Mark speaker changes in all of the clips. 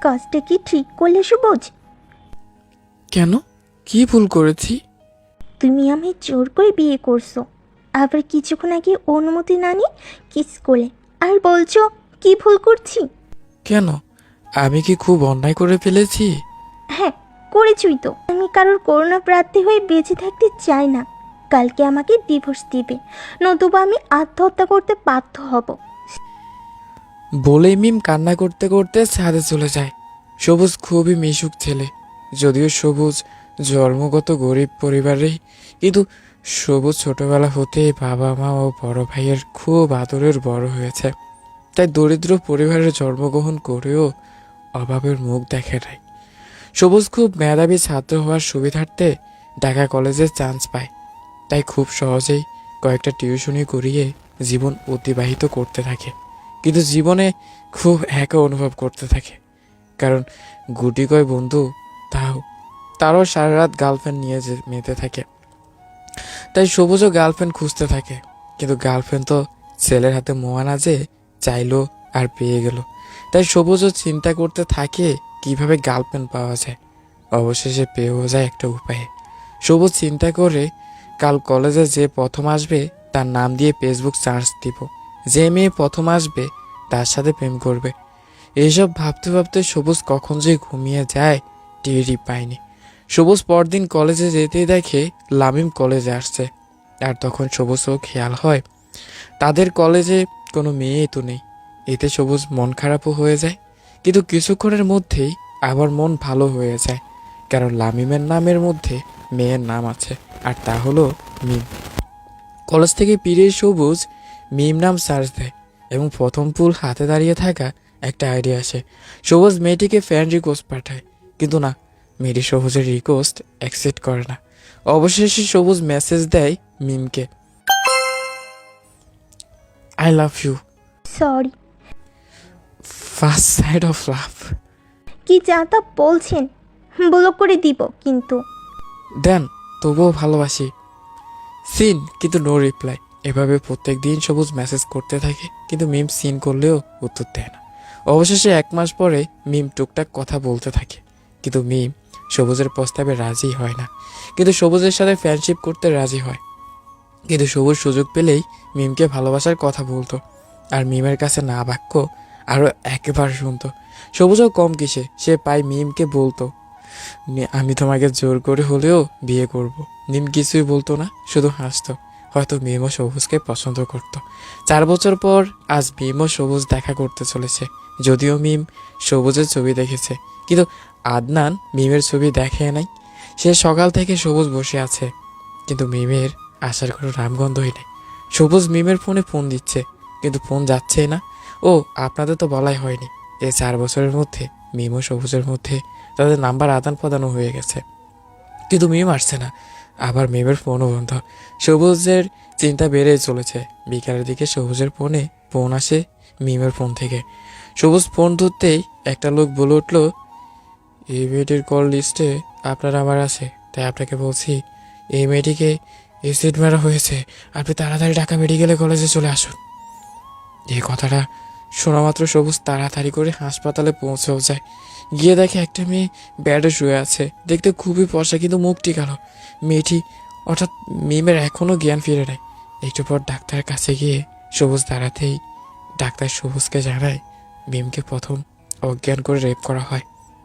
Speaker 1: কাজটা কি ঠিক করলে সবুজ?
Speaker 2: কেন? কি ভুল করেছি?
Speaker 1: তুমি আমি জোর করে বিয়ে করছ। আবার কিছুক্ষণ আগে অনুমতি না নিয়ে কিস করলে। আর বলছো কি ভুল করছি?
Speaker 2: কেন? আমি কি খুব অন্যায় করে ফেলেছি?
Speaker 1: হ্যাঁ করেছুই তো। আমি কারোর করোনা প্রার্থী হয়ে বেঁচে থাকতে চাই না। কালকে আমাকে ডিভোর্স দিবে। নতুবা আমি আত্মহত্যা করতে বাধ্য হব।
Speaker 2: বলেই মিম কান্না করতে করতে ছাদে চলে যায়। সবুজ খুবই মিশুক ছেলে, যদিও সবুজ, জন্মগত গরিব পরিবারেই, কিন্তু সবুজ ছোটবেলা হতে বাবা মা ও বড় ভাইয়ের খুব আদরের বড় হয়েছে। তাই দরিদ্র পরিবারে জন্মগ্রহণ করেও অভাবের মুখ দেখে নাই। সবুজ খুব মেধাবী ছাত্র হওয়ার সুবিধার্থে ঢাকা কলেজে চান্স পায়। তাই খুব সহজেই কয়েকটা টিউশনি করিয়ে জীবন অতিবাহিত করতে থাকে। কিন্তু জীবনে খুব একা অনুভব করতে থাকে। কারণ গুটি কয় বন্ধু, তাও, তারও সারা রাত গার্লফ্রেন্ড নিয়ে যে মেতে থাকে। তাই সবুজও গার্লফ্রেন্ড খুঁজতে থাকে। কিন্তু গার্লফ্রেন্ড তো ছেলের হাতে মোয়া না যে চাইলো আর পেয়ে গেল। তাই সবুজও চিন্তা করতে থাকে কীভাবে গার্লফ্রেন্ড পাওয়া যায়। অবশেষে পেয়েও যায় একটা উপায়ে। সবুজ চিন্তা করে কাল কলেজে যে প্রথম আসবে, তার নাম দিয়ে ফেসবুক চার্জ দিব। যে মেয়ে প্রথম আসবে, তার সাথে প্রেম করবে। এইসব ভাবতে ভাবতে সবুজ কখন যে ঘুমিয়ে যায়, টেরই পায়নি। সবুজ পরদিন কলেজে যেতে দেখে লামিম কলেজে আসছে, আর তখন সবুজও খেয়াল হয়। তাদের কলেজে কোনো মেয়েই তো নেই। এতে সবুজ মন খারাপও হয়ে যায়, কিন্তু কিছুক্ষণের মধ্যেই আবার মন ভালো হয়ে যায়, কারণ লামিমের নামের মধ্যে মেয়ের নাম আছে, আর তা হলো মিম। কলেজ থেকে ফিরে সবুজ মিম নাম সার্চ দেয় এবং প্রথম পুল হাতে দাঁড়িয়ে থাকা একটা আইডিয়া আসে। সবুজ মেয়েটিকে ফ্যান রিকোয়েস্ট পাঠায় কিন্তু না মেয়েটি সবুজের রিকোয়েস্ট অ্যাকসেপ্ট করে না। অবশেষে সবুজ মেসেজ দেয় মিমকে। I love you
Speaker 1: sorry
Speaker 2: first side of love
Speaker 1: কি যা তা বলছেন? ব্লক করে দিব কিন্তু।
Speaker 2: দেন তবুও ভালোবাসি। সিন কিন্তু নো রিপ্লাই এভাবে প্রত্যেক দিন সবুজ মেসেজ করতে থাকে, কিন্তু মিম সিন করলেও উত্তর দেয় না। অবশেষে এক মাস পরে মিম টুকটাক কথা বলতে থাকে, কিন্তু মিম সবুজের প্রস্তাবে রাজি হয় না। কিন্তু সবুজের সাথে ফ্রেন্ডশিপ করতে রাজি হয়। কিন্তু সবুজ সুযোগ পেলেই মিমকে ভালোবাসার কথা বলতো, আর মিমের কাছে না বাক্য আরও একেবারে শুনতো। সবুজও কম কিসে, সে পাই মিমকে বলতো, আমি তোমাকে জোর করে হলেও বিয়ে করব। নিম কিছুই বলতো না, শুধু হাসতো। হয়তো মিমও সবুজকে পছন্দ করত। চার বছর পর আজ মিমও সবুজ দেখা করতে চলেছে। যদিও মিম সবুজের ছবি দেখেছে, কিন্তু আদনান মিমের ছবি দেখে নাই। সে সকাল থেকে সবুজ বসে আছে, কিন্তু মিমের আসার কোনো নামগন্ধই নেই। সবুজ মিমের ফোনে ফোন দিচ্ছে, কিন্তু ফোন যাচ্ছে না। ও, আপনাদের তো বলাই হয়নি। এই চার বছরের মধ্যে মিম ও সবুজের মধ্যে তাদের নাম্বার আদান প্রদানও হয়ে গেছে। কিন্তু মিম আসছে না। আবার মেমের ফোনও বন্ধ। সবুজের চিন্তা বেড়েই চলেছে। বিকালের দিকে সবুজের ফোনে ফোন আসে মিমের ফোন থেকে। সবুজ ফোন ধরতেই একটা লোক বলে উঠল, এই মেয়েটির কল লিস্টে আপনার আমার আছে, তাই আপনাকে বলছি, এই মেয়েটিকে এসিড মারা হয়েছে। আপনি তাড়াতাড়ি ঢাকা মেডিকেলে কলেজে চলে আসুন। এই কথাটা শোনামাত্র সবুজ তাড়াতাড়ি করে হাসপাতালে পৌঁছেও যায়। গিয়ে দেখে একটা মেয়ে ব্যাডে শুয়ে আছে। দেখতে খুবই পশা কিন্তু মুখটি কালো। মেয়েটি অর্থাৎ মিমের এখনও জ্ঞান ফিরে নেয় একটু পর ডাক্তারের কাছে গিয়ে সবুজ দাঁড়াতেই ডাক্তার সবুজকে জানায়, মিমকে প্রথম অজ্ঞান করে রেপ করা হয়।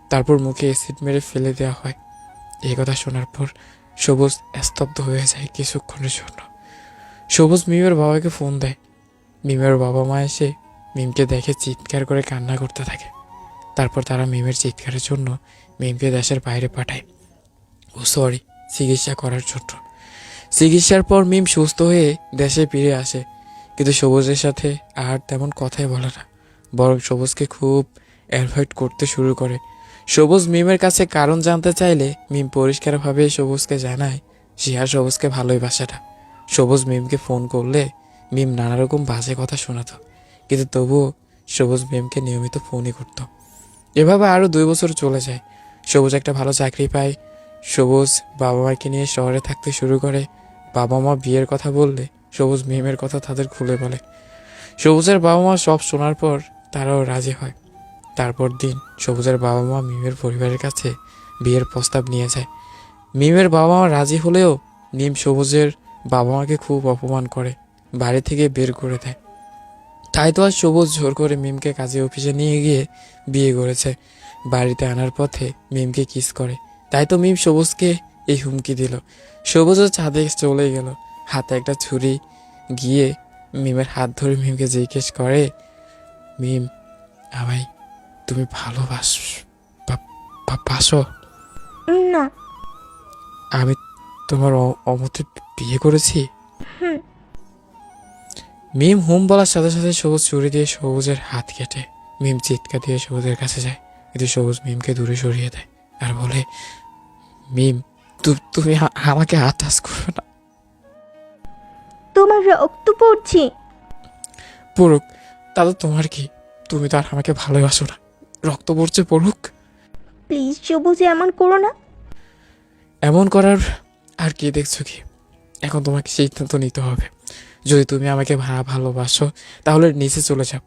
Speaker 2: তারপর মুখে অ্যাসিড মেরে ফেলে দেওয়া হয়। এই কথা শোনার পর সবুজ স্তব্ধ হয়ে যায় কিছুক্ষণের জন্য। সবুজ মিমের বাবাকে ফোন দেয়। মিমের বাবা মা এসে মিমকে দেখে চিৎকার করে কান্না করতে থাকে। তারপর তারা মিমের চিৎকারের জন্য মিমকে দেশের বাইরে পাঠায়। ও সরি চিকিৎসা করার জন্য। চিকিৎসার পর মিম সুস্থ হয়ে দেশে ফিরে আসে। কিন্তু সবুজের সাথে আর তেমন কথাই বলে না। বরং সবুজকে খুব অ্যাভয়েড করতে শুরু করে। সবুজ মিমের কাছে কারণ জানতে চাইলে মিম পরিষ্কারভাবে সবুজকে জানায় সে আর সবুজকে ভালোই বাসে না। সবুজ মিমকে ফোন করলে মিম নানা রকম বাজে কথা শোনাতো। কিন্তু তবুও সবুজ মিমকে নিয়মিত ফোনই করত। এভাবে আরও দুই বছর চলে যায়। সবুজ একটা ভালো চাকরি পায়। সবুজ বাবা মাকে নিয়ে শহরে থাকতে শুরু করে। বাবা মা বিয়ের কথা বললে, সবুজ মিমের কথা তাদের খুলে বলে। সবুজের বাবা মা সব শোনার পর তারাও রাজি হয়। তারপর দিন সবুজের বাবা মা মিমের পরিবারের কাছে বিয়ের প্রস্তাব নিয়ে যায়। মিমের বাবা মা রাজি হলেও মিম সবুজের বাবা মাকে খুব অপমান করে, বাড়ি থেকে বের করে দেয়। তাই তো আর সবুজ জোর করে মিমকে কাজে অফিসে নিয়ে গিয়ে বিয়ে করেছে। বাড়িতে আনার পথে মিমকে কিস করে। তাই তো মিম সবুজকে এই হুমকি দিল। সবুজও ছাদে চলে গেল। হাতে একটা ছুরি গিয়ে মিমের হাত ধরে মিমকে জিজ্ঞেস করে মিম আমায় তুমি ভালোবাস বাসো?
Speaker 1: না।
Speaker 2: আমি তোমার অমতে বিয়ে করেছি?
Speaker 1: হুম।
Speaker 2: মিম হুম বলার সাথে সাথে সবুজ চুরি দিয়ে সবুজের হাত কেটে মিম চিৎকার দিয়ে সবুজের কাছে যায় কিন্তু সবুজ মিমকে দূরে সরিয়ে দেয় আর বলে মিম তুমি আমাকে হাত টাচ করবে না।
Speaker 1: তোমার রক্ত পড়ছে।
Speaker 2: পড়ুক দাদা তোমার কি? তুমি তো আর আমাকে ভালোবাসো না। রক্ত পড়ছে পড়ুক।
Speaker 1: প্লিজ সবুজ এমন করো না।
Speaker 2: এমন করার আর কি দেখছ কি? এখন তোমাকে সিদ্ধান্ত নিতে হবে। যদি তুমি আমাকে ভা- ভালোবাসো তাহলে নিচে চলে যাও।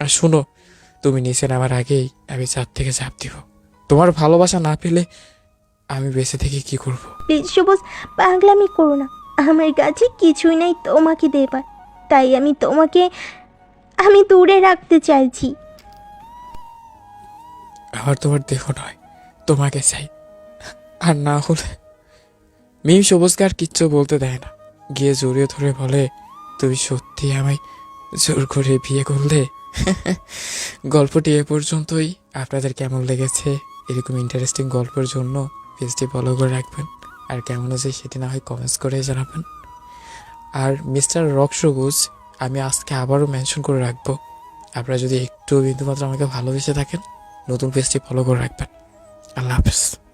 Speaker 2: আর শোনো তুমি নিচে নামার আগেই আমি চার থেকে চাপ দিব। তোমার ভালোবাসা না পেলে আমি বেঁচে থেকে কি করব।
Speaker 1: প্লিজ সবুজ পাগলামি করো না। আমার কাছে কিছুই নাই তোমাকে দেবার। তাই আমি তোমাকে আমি দূরে রাখতে চাইছি।
Speaker 2: আমার তোমার দেহ নয় তোমাকে চাই। আর না হলে মিম সবুজকে আর কিচ্ছু বলতে দেয় না। গিয়ে জড়িয়ে ধরে বলে তুমি সত্যি আমায় জোর করে বিয়ে করলে? গল্পটি এ পর্যন্তই। আপনাদের কেমন লেগেছে? এরকম ইন্টারেস্টিং গল্পের জন্য পেজটি ফলো করে রাখবেন। আর কেমন আছে সেটি না হয় কমেন্টস করে জানাবেন। আর মিস্টার রক সবুজ, আমি আজকে আবারও মেনশন করে রাখব। আপনারা যদি একটু বিন্দুমাত্র আমাকে ভালোবেসে থাকেন, নতুন পেজটি ফলো করে রাখবেন। আল্লাহ হাফেজ।